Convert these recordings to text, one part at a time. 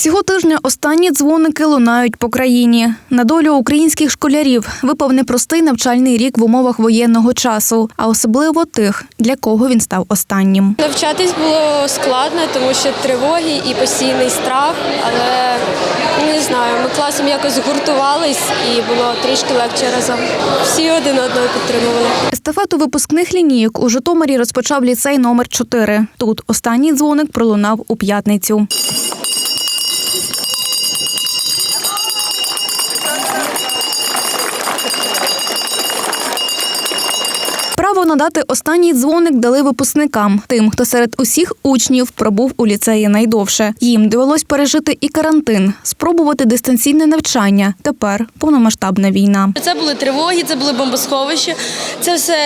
Цього тижня останні дзвоники лунають по країні. На долю українських школярів випав непростий навчальний рік в умовах воєнного часу, а особливо тих, для кого він став останнім. Навчатись було складно, тому що тривоги і постійний страх, але не знаю, ми класом якось згуртувались і було трішки легше разом. Всі один одного підтримували. Естафету випускних лінійок у Житомирі розпочав ліцей номер 4 Тут останній дзвоник пролунав у п'ятницю. Право надати останній дзвоник дали випускникам, тим, хто серед усіх учнів пробув у ліцеї найдовше. Їм довелось пережити і карантин, спробувати дистанційне навчання. Тепер повномасштабна війна. Це були тривоги, це були бомбосховища, це все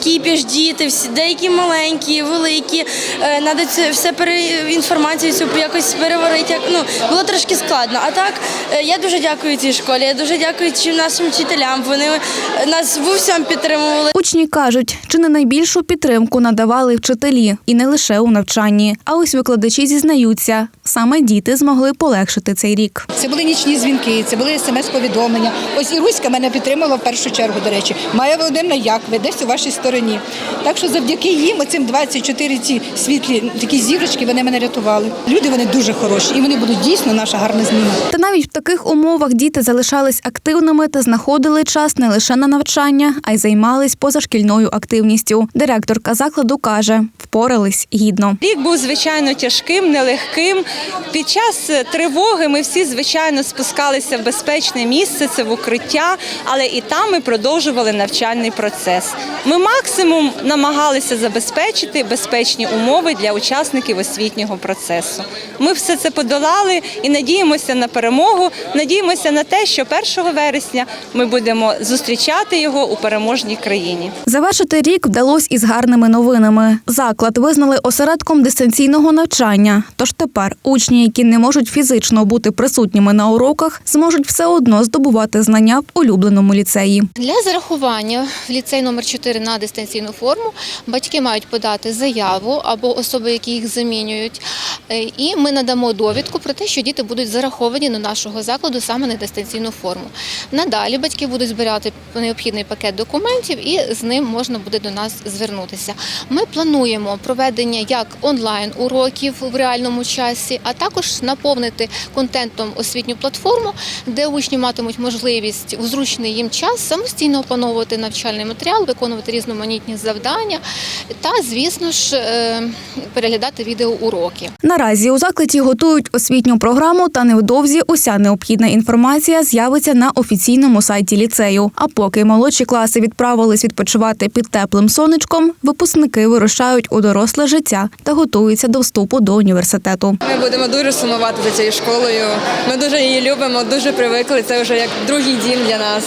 кіпіш, діти, всі деякі маленькі, великі. Е, Надо це все пере інформацію цю якось переварити. Як ну було трошки складно. А так е, я дуже дякую цій школі. Я дуже дякую нашим вчителям. Вони е, нас в усьому підтримували. Учні кажуть, чи не найбільшу підтримку надавали вчителі, і не лише у навчанні. А ось викладачі зізнаються, саме діти змогли полегшити цей рік. Це були нічні дзвінки, це були смс-повідомлення. Ось і Руська мене підтримала в першу чергу, до речі. Майя Володимирна, як ви десь у вашій стороні. Так що завдяки їм, оцим 24 ці світлі такі зірочки, вони мене рятували. Люди вони дуже хороші, і вони будуть дійсно наша гарна зміна. Та навіть в таких умовах діти залишались активними та знаходили час не лише на навчання, а й займались позашкільною активністю. Директорка закладу каже, впорались гідно. Рік був звичайно тяжким, нелегким. Під час е, тривоги ми всі звичайно спускалися в безпечне місце, це в укриття, але і там ми продовжували навчальний процес. Ми максимум намагалися забезпечити безпечні умови для учасників освітнього процесу. Ми все це подолали і надіємося на перемогу. Надіємося на те, що 1 вересня ми будемо зустрічати його у переможній країні. Завершити рік вдалося із гарними новинами. Заклад визнали осередком дистанційного навчання. Тож тепер учні, які не можуть фізично бути присутніми на уроках, зможуть все одно здобувати знання в улюбленому ліцеї. Для зарахування в ліцей номер 4 на дистанційну форму батьки мають подати заяву або особи, які їх замінюють. Е, І ми надамо довідку про те, що діти будуть зараховані до нашого закладу саме на дистанційну форму. Надалі батьки будуть збирати необхідний пакет документів і з ним можна буде до нас звернутися. Ми плануємо проведення як онлайн уроків в реальному часі, а також наповнити контентом освітню платформу, де учні матимуть можливість у зручний їм час самостійно опановувати навчальний матеріал, виконувати різноманітні завдання та, звісно ж, е, переглядати відеоуроки. Наразі у закладі готують освітню програму, та невдовзі уся необхідна інформація з'явиться на офіційному сайті ліцею. А поки молодші класи відправились відпочивати під теплим сонечком, випускники вирушають у доросле життя та готуються до вступу до університету. Ми будемо дуже сумувати за цією школою. Ми дуже її любимо, дуже привикли. Це вже як другий дім для нас.